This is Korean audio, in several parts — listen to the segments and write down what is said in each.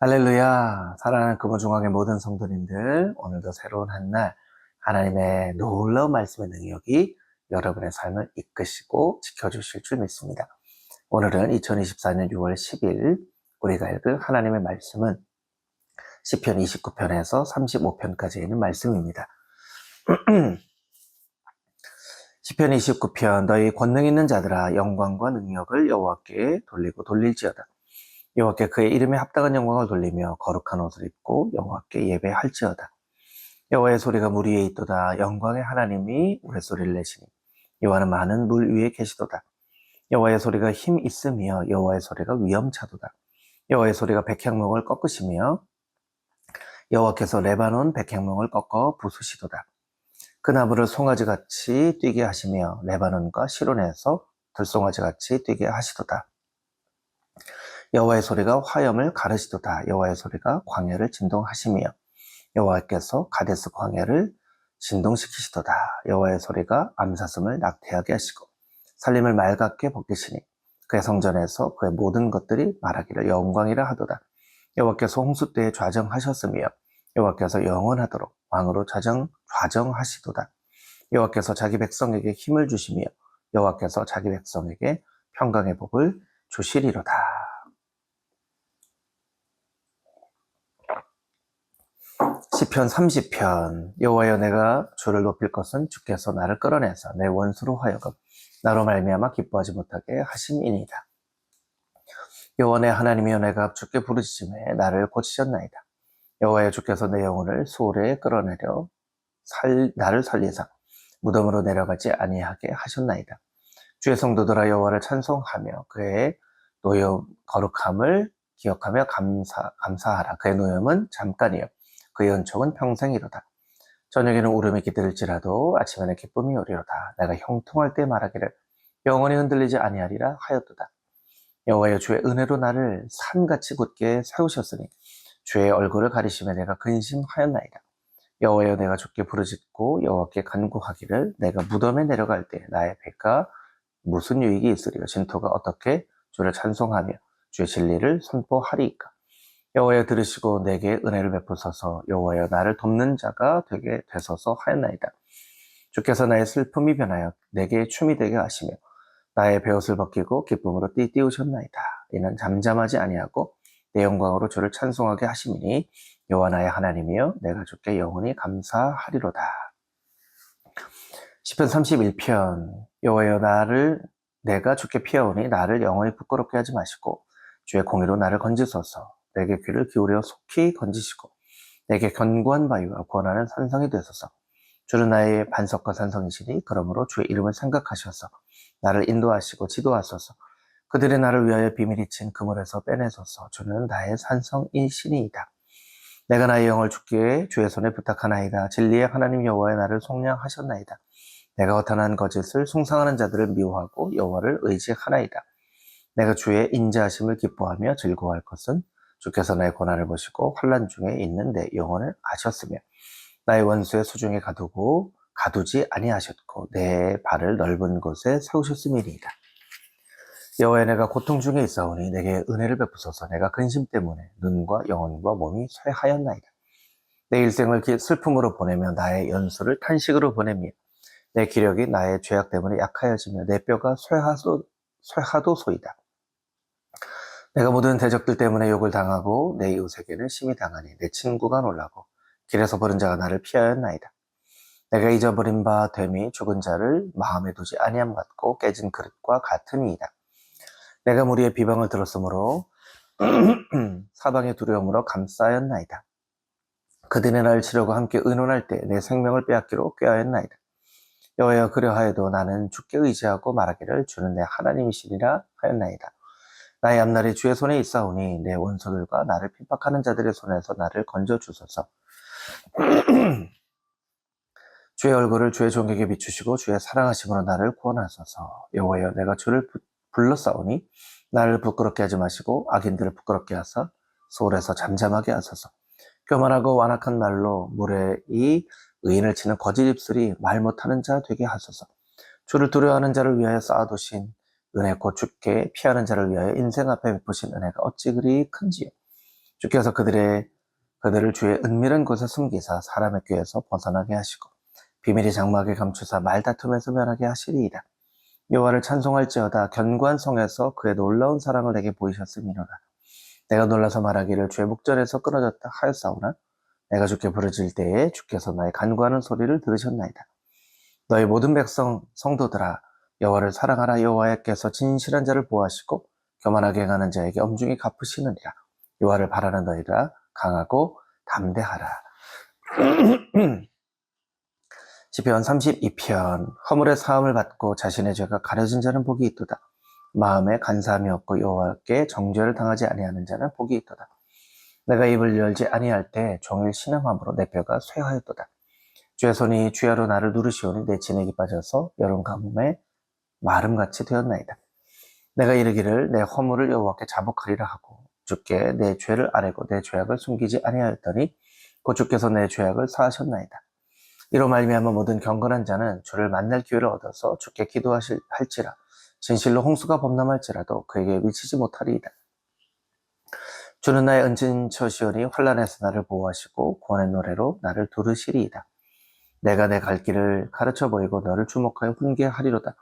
할렐루야. 사랑하는 금호중앙의 모든 성도님들, 오늘도 새로운 한 날, 하나님의 놀라운 말씀의 능력이 여러분의 삶을 이끄시고 지켜주실 줄 믿습니다. 오늘은 2024년 6월 10일 우리가 읽을 하나님의 말씀은 10편 29편에서 35편까지 있는 말씀입니다. 10편 29편 너희 권능 있는 자들아 영광과 능력을 여호와께 돌리고 돌릴지어다. 여호와께 그의 이름에 합당한 영광을 돌리며 거룩한 옷을 입고 여호와께 예배할지어다. 여호와의 소리가 물 위에 있도다. 영광의 하나님이 우레소리를 내시니 여호와는 많은 물 위에 계시도다. 여호와의 소리가 힘 있으며 여호와의 소리가 위엄차도다. 여호와의 소리가 백향목을 꺾으시며 여호와께서 레바논 백향목을 꺾어 부수시도다. 그 나무를 송아지 같이 뛰게 하시며 레바논과 시론에서 들송아지 같이 뛰게 하시도다. 여호와의 소리가 화염을 가르시도다. 여호와의 소리가 광야를 진동하시며 여호와께서 가데스 광야를 진동시키시도다. 여호와의 소리가 암사슴을 낙태하게 하시고 살림을 맑게 벗기시니 그의 성전에서 그의 모든 것들이 말하기를 영광이라 하도다. 여호와께서 홍수 때에 좌정하셨으며 여호와께서 영원하도록 왕으로 좌정 좌정하시도다. 여호와께서 자기 백성에게 힘을 주시며 여호와께서 자기 백성에게 평강의 복을 주시리로다. 시편 30편 여호와여 내가 주를 높일 것은 주께서 나를 끌어내서 내 원수로 하여금 나로 말미암아 기뻐하지 못하게 하심이니이다. 여호와 내 하나님이여 내가 주께 부르짖음에 나를 고치셨나이다. 여호와여 주께서 내 영혼을 소홀에 끌어내려 살, 나를 살리사 무덤으로 내려가지 아니하게 하셨나이다. 주의 성도들아 여호와를 찬송하며 그의 노염 거룩함을 기억하며 감사 감사하라. 그의 노염은 잠깐이요 그의 은총은 평생이로다. 저녁에는 울음이 깃들일지라도 아침에는 기쁨이 오리로다. 내가 형통할 때 말하기를 영원히 흔들리지 아니하리라 하였도다. 여호와여 주의 은혜로 나를 산같이 굳게 세우셨으니 주의 얼굴을 가리심에 내가 근심하였나이다. 여호와여 내가 주께 부르짖고 여호와께 간구하기를 내가 무덤에 내려갈 때 나의 배가 무슨 유익이 있으리요 진토가 어떻게 주를 찬송하며 주의 진리를 선포하리이까 여호와여 들으시고 내게 은혜를 베푸소서 여호와여 나를 돕는 자가 되게 되소서 하였나이다. 주께서 나의 슬픔이 변하여 내게 춤이 되게 하시며 나의 베옷을 벗기고 기쁨으로 띠띠우셨나이다. 이는 잠잠하지 아니하고 내 영광으로 주를 찬송하게 하심이니 여호와 나의 하나님이여 내가 주께 영원히 감사하리로다. 시편 31편 여호와여 나를 내가 주께 피하오니 나를 영원히 부끄럽게 하지 마시고 주의 공의로 나를 건지소서 내게 귀를 기울여 속히 건지시고 내게 견고한 바위와 권하는 산성이 되소서. 주는 나의 반석과 산성이시니 그러므로 주의 이름을 생각하셔서 나를 인도하시고 지도하소서. 그들의 나를 위하여 비밀이 친 그물에서 빼내소서. 주는 나의 산성이시니이다. 내가 나의 영을 주께 주의 손에 부탁하나이다. 진리의 하나님 여호와의 나를 속량하셨나이다. 내가 허탄한 거짓을 숭상하는 자들을 미워하고 여호와를 의지하나이다. 내가 주의 인자하심을 기뻐하며 즐거워할 것은 주께서 나의 고난을 보시고 환란 중에 있는 내 영혼을 아셨으며 나의 원수의 수중에 가두고 가두지 아니하셨고 내 발을 넓은 곳에 세우셨음이니이다. 여호와의 내가 고통 중에 있사오니 내게 은혜를 베푸소서 내가 근심 때문에 눈과 영혼과 몸이 쇠하였나이다. 내 일생을 슬픔으로 보내며 나의 연수를 탄식으로 보내며 내 기력이 나의 죄악 때문에 약하여지며 내 뼈가 쇠하도, 쇠하도 소이다. 내가 모든 대적들 때문에 욕을 당하고 내 이웃에게는 심히 당하니 내 친구가 놀라고 길에서 버린 자가 나를 피하였나이다. 내가 잊어버린 바 됨이 죽은 자를 마음에 두지 아니함 같고 깨진 그릇과 같으니이다. 내가 무리의 비방을 들었으므로 사방의 두려움으로 감싸였나이다. 그들의 나를 치려고 함께 의논할 때 내 생명을 빼앗기로 꾀하였나이다. 여호여 그려하여도 나는 주께 의지하고 말하기를 주는 내 하나님이시리라 하였나이다. 나의 앞날이 주의 손에 있사오니 내 원수들과 나를 핍박하는 자들의 손에서 나를 건져 주소서. 주의 얼굴을 주의 종에게 비추시고 주의 사랑하심으로 나를 구원하소서. 여호와여 내가 주를 불렀사오니 나를 부끄럽게 하지 마시고 악인들을 부끄럽게 하사 소홀해서 잠잠하게 하소서. 교만하고 완악한 말로 물에 이 의인을 치는 거짓 입술이 말 못하는 자 되게 하소서. 주를 두려워하는 자를 위하여 쌓아두신 은혜 곧 죽게 피하는 자를 위하여 인생 앞에 베푸신 은혜가 어찌 그리 큰지요. 주께서 그들의 그들을 주의 은밀한 곳에 숨기사 사람의 꾀에서 벗어나게 하시고 비밀이 장막에 감추사 말다툼에서 면하게 하시리이다. 여호와를 찬송할지어다 견고한 성에서 그의 놀라운 사랑을 내게 보이셨음이로다. 내가 놀라서 말하기를 주의 목전에서 끊어졌다 하였사오나 내가 주께 부르질 때에 주께서 나의 간구하는 소리를 들으셨나이다. 너희 모든 백성 성도들아 여호와를 사랑하라 여호와께서 진실한 자를 보호하시고 교만하게 행하는 자에게 엄중히 갚으시느니라. 여호와를 바라는 너희라 강하고 담대하라. 시편 32편 허물의 사함을 받고 자신의 죄가 가려진 자는 복이 있도다. 마음에 간사함이 없고 여호와께 정죄를 당하지 아니하는 자는 복이 있도다. 내가 입을 열지 아니할 때 종일 신음함으로 내 뼈가 쇠하였도다. 주의 손이 주야로 나를 누르시오니 내 진액이 빠져서 여름 가뭄에 마름같이 되었나이다. 내가 이르기를 내 허물을 여호와께 자복하리라 하고 주께 내 죄를 아뢰고 내 죄악을 숨기지 아니하였더니 곧 주께서 내 죄악을 사하셨나이다. 이로 말미암아 모든 경건한 자는 주를 만날 기회를 얻어서 주께 기도하실지라 진실로 홍수가 범람할지라도 그에게 미치지 못하리이다. 주는 나의 은진처시오니 환란에서 나를 보호하시고 구원의 노래로 나를 두르시리이다. 내가 내 갈 길을 가르쳐 보이고 너를 주목하여 훈계하리로다.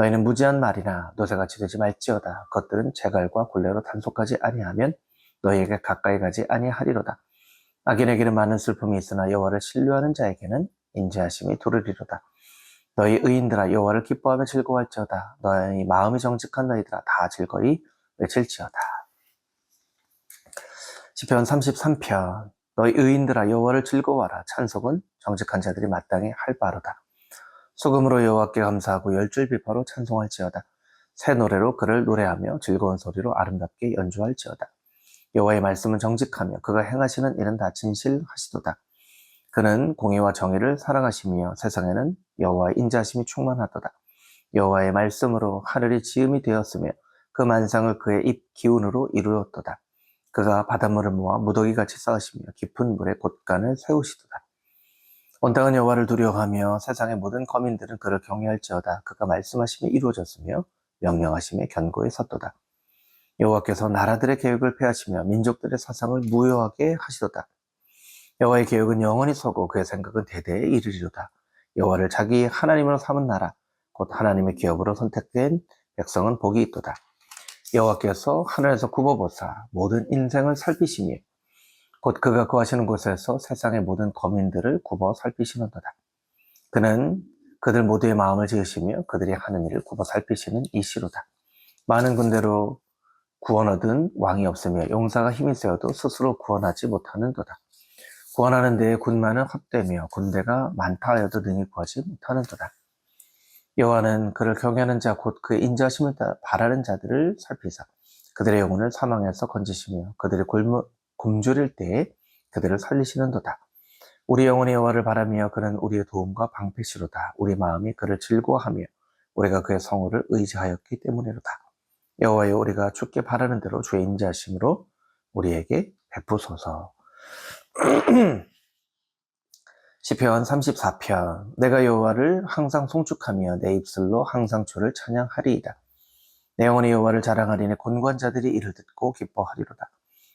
너희는 무지한 말이나 노새같이 되지 말지어다. 것들은 재갈과 굴레로 단속하지 아니하면 너희에게 가까이 가지 아니하리로다. 악인에게는 많은 슬픔이 있으나 여호와를 신뢰하는 자에게는 인지하심이 두르리로다. 너희 의인들아 여호와를 기뻐하며 즐거워할지어다. 너희 마음이 정직한 너희들아 다 즐거이 외칠지어다. 시편 33편 너희 의인들아 여호와를 즐거워하라. 찬송은 정직한 자들이 마땅히 할 바로다. 소금으로 여호와께 감사하고 열줄 비파로 찬송할지어다. 새 노래로 그를 노래하며 즐거운 소리로 아름답게 연주할지어다. 여호와의 말씀은 정직하며 그가 행하시는 일은 다 진실하시도다. 그는 공의와 정의를 사랑하시며 세상에는 여호와의 인자심이 충만하도다. 여호와의 말씀으로 하늘이 지음이 되었으며 그 만상을 그의 입 기운으로 이루었도다. 그가 바닷물을 모아 무더기 같이 쌓으시며 깊은 물에 곳간을 세우시도다. 온 땅은 여호와를 두려워하며 세상의 모든 거민들은 그를 경외할지어다. 그가 말씀하심이 이루어졌으며 명령하심에 견고히 섰도다. 여호와께서 나라들의 계획을 폐하시며 민족들의 사상을 무효하게 하시도다. 여호와의 계획은 영원히 서고 그의 생각은 대대에 이르리로다. 여호와를 자기 하나님으로 삼은 나라, 곧 하나님의 기업으로 선택된 백성은 복이 있도다. 여호와께서 하늘에서 굽어보사 모든 인생을 살피시며 곧 그가 거하시는 곳에서 세상의 모든 거민들을 굽어 살피시는도다. 그는 그들 모두의 마음을 지으시며 그들이 하는 일을 굽어 살피시는 이시로다. 많은 군대로 구원 얻은 왕이 없으며 용사가 힘이 세어도 스스로 구원하지 못하는도다. 구원하는 데에 군만은 헛되며 군대가 많다 하여도 능히 구하지 못하는도다. 여호와는 그를 경외하는 자 곧 그의 인자심을 바라는 자들을 살피사 그들의 영혼을 사망에서 건지시며 그들의 굶, 굶주릴 때에 그들을 살리시는도다. 우리 영혼의 여호와를 바라며 그는 우리의 도움과 방패시로다. 우리 마음이 그를 즐거워하며 우리가 그의 성호를 의지하였기 때문이로다. 여호와여 우리가 죽게 바라는 대로 주의 인자심으로 우리에게 베푸소서. 시편 34편 내가 여호와를 항상 송축하며 내 입술로 항상 주를 찬양하리이다. 내 영혼이 여호와를 자랑하리니 곤고한 자들이 이를 듣고 기뻐하리로다.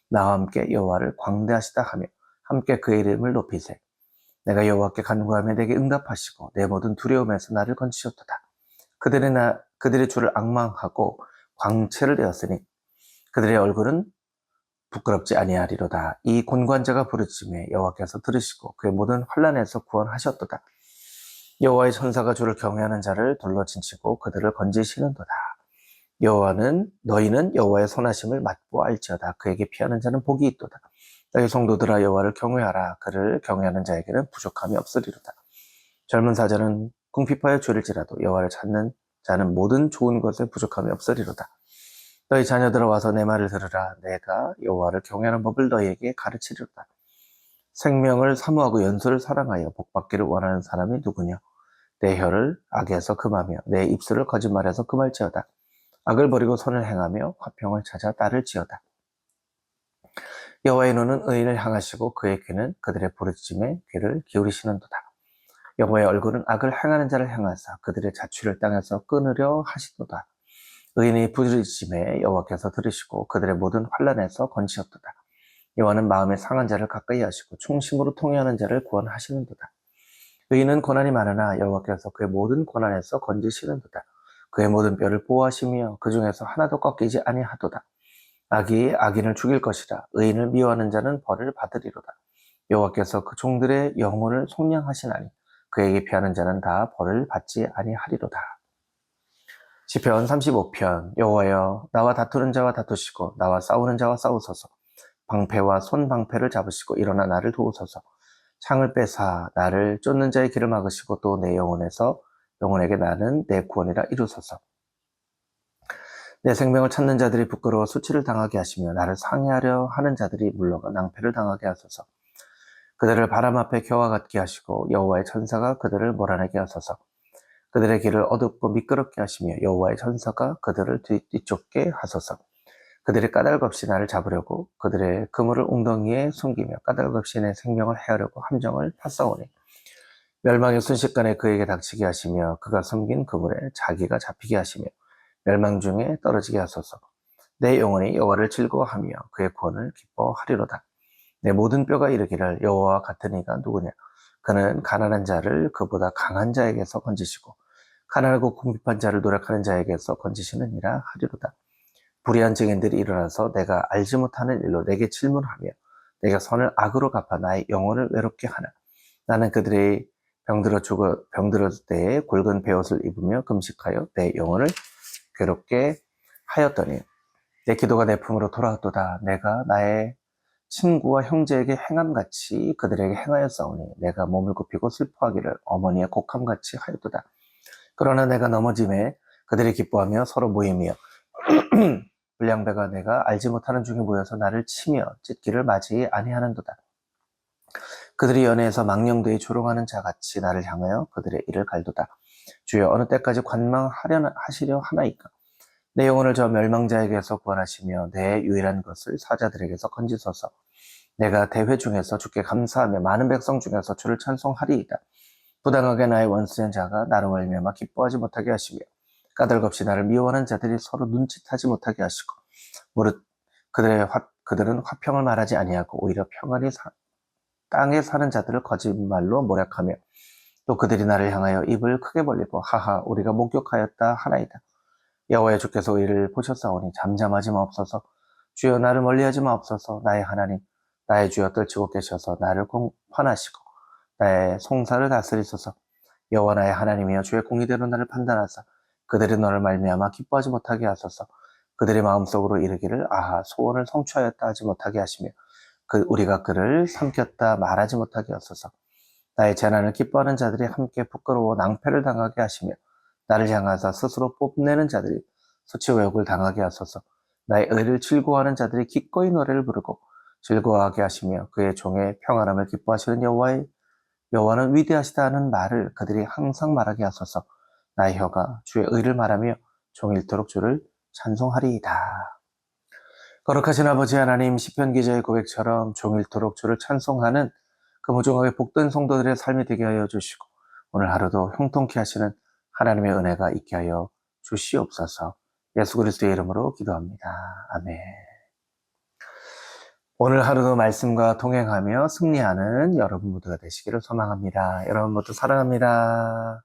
나와 함께 여호와를 광대하시다 하며 함께 그의 이름을 높이세. 내가 여호와께 간구하며 내게 응답하시고 내 모든 두려움에서 나를 건지셨도다. 그들의 나 그들의 주를 악망하고 광채를 되었으니 그들의 얼굴은 부끄럽지 아니하리로다. 이 곤관자가 부르짖음에 여호와께서 들으시고 그의 모든 환란에서 구원하셨도다. 여호와의 천사가 주를 경외하는 자를 둘러친치고 그들을 건지시는도다. 여호와는 너희는 여호와의 선하심을 맛보 알지어다. 그에게 피하는 자는 복이 있도다. 너희 성도들아 여호와를 경외하라. 그를 경외하는 자에게는 부족함이 없으리로다. 젊은 사자는 궁핍하여 줄일지라도 여호와를 찾는 자는 모든 좋은 것에 부족함이 없으리로다. 너희 자녀들아 와서 내 말을 들으라. 내가 여호와를 경외하는 법을 너희에게 가르치리로다. 생명을 사모하고 연소를 사랑하여 복받기를 원하는 사람이 누구냐? 내 혀를 악에서 금하며 내 입술을 거짓말해서 금할지어다. 악을 버리고 선을 행하며 화평을 찾아 따를지어다. 여호와의 눈은 의인을 향하시고 그의 귀는 그들의 부르짖음에 귀를 기울이시는도다. 여호와의 얼굴은 악을 행하는 자를 향하사 그들의 자취를 땅에서 끊으려 하시도다. 의인의 부르짖음에 여호와께서 들으시고 그들의 모든 환란에서 건지셨도다. 여호와는 마음에 상한 자를 가까이 하시고 충심으로 통회하는 자를 구원하시는도다. 의인은 고난이 많으나 여호와께서 그의 모든 고난에서 건지시는도다. 그의 모든 뼈를 보호하시며 그 중에서 하나도 꺾이지 아니하도다. 악이 악인을 죽일 것이라 의인을 미워하는 자는 벌을 받으리로다. 여호와께서 그 종들의 영혼을 속량하시나니 그에게 피하는 자는 다 벌을 받지 아니하리로다. 시편 35편 여호와여 나와 다투는 자와 다투시고 나와 싸우는 자와 싸우소서 방패와 손 방패를 잡으시고 일어나 나를 도우소서 창을 빼사 나를 쫓는 자의 길을 막으시고 또 내 영혼에서 영혼에게 나는 내 구원이라 이루소서. 내 생명을 찾는 자들이 부끄러워 수치를 당하게 하시며 나를 상해하려 하는 자들이 물러가 낭패를 당하게 하소서. 그들을 바람 앞에 겨와 같게 하시고 여호와의 천사가 그들을 몰아내게 하소서. 그들의 길을 어둡고 미끄럽게 하시며 여호와의 천사가 그들을 뒤, 뒤쫓게 하소서. 그들이 까닭 없이 나를 잡으려고 그들의 그물을 웅덩이에 숨기며 까닭 없이 내 생명을 해하려고 함정을 팠사오니 멸망의 순식간에 그에게 닥치게 하시며 그가 숨긴 그물에 자기가 잡히게 하시며 멸망 중에 떨어지게 하소서. 내 영혼이 여호와를 즐거워하며 그의 구원을 기뻐하리로다. 내 모든 뼈가 이르기를 여호와와 같은 이가 누구냐? 그는 가난한 자를 그보다 강한 자에게서 건지시고 가난하고 궁핍한 자를 노력하는 자에게서 건지시느니라 하리로다. 불의한 증인들이 일어나서 내가 알지 못하는 일로 내게 질문하며 내가 선을 악으로 갚아 나의 영혼을 외롭게 하나. 나는 그들의 병들어 죽어 병들었을 때에 굵은 베옷을 입으며 금식하여 내 영혼을 괴롭게 하였더니 내 기도가 내 품으로 돌아왔도다 내가 나의 친구와 형제에게 행함같이 그들에게 행하였사오니 내가 몸을 굽히고 슬퍼하기를 어머니의 곡함같이 하였도다 그러나 내가 넘어짐에 그들이 기뻐하며 서로 모이며 불량배가 내가 알지 못하는 중에 모여서 나를 치며 찢기를 맞이 아니하는도다. 그들이 연애에서 망령되이 조롱하는 자같이 나를 향하여 그들의 이를 갈도다. 주여 어느 때까지 관망하려 하시려 하나이까? 내 영혼을 저 멸망자에게서 구원하시며 내 유일한 것을 사자들에게서 건지소서. 내가 대회 중에서 주께 감사하며 많은 백성 중에서 주를 찬송하리이다. 부당하게 나의 원수된 자가 나를 월매마 기뻐하지 못하게 하시며 까닭없이 나를 미워하는 자들이 서로 눈짓하지 못하게 하시고 무릇 그들의 화, 그들은 화평을 말하지 아니하고 오히려 평안히 사, 땅에 사는 자들을 거짓말로 모략하며 또 그들이 나를 향하여 입을 크게 벌리고 하하 우리가 목격하였다 하나이다. 여호와의 주께서 이를 보셨사오니 잠잠하지 마옵소서. 주여 나를 멀리하지 마옵소서. 나의 하나님 나의 주여 떨치고 계셔서 나를 공판하시고 나의 송사를 다스리소서. 여호와 나의 하나님이여 주의 공의대로 나를 판단하사 그들이 너를 말미암아 기뻐하지 못하게 하소서. 그들의 마음속으로 이르기를 아하 소원을 성취하였다 하지 못하게 하시며 그 우리가 그를 삼켰다 말하지 못하게 하소서. 나의 재난을 기뻐하는 자들이 함께 부끄러워 낭패를 당하게 하시며 나를 향하사 스스로 뽐내는 자들이 수치 왜곡을 당하게 하소서. 나의 의를 즐거워하는 자들이 기꺼이 노래를 부르고 즐거워하게 하시며 그의 종의 평안함을 기뻐하시는 여호와의 여호와는 위대하시다는 말을 그들이 항상 말하게 하소서. 나의 혀가 주의 의를 말하며 종일토록 주를 찬송하리이다. 거룩하신 아버지 하나님 시편 기자의 고백처럼 종일토록 주를 찬송하는 그 무종하게 복된 성도들의 삶이 되게 하여 주시고 오늘 하루도 형통케 하시는 하나님의 은혜가 있게 하여 주시옵소서. 예수 그리스도의 이름으로 기도합니다. 아멘. 오늘 하루도 말씀과 동행하며 승리하는 여러분 모두가 되시기를 소망합니다. 여러분 모두 사랑합니다.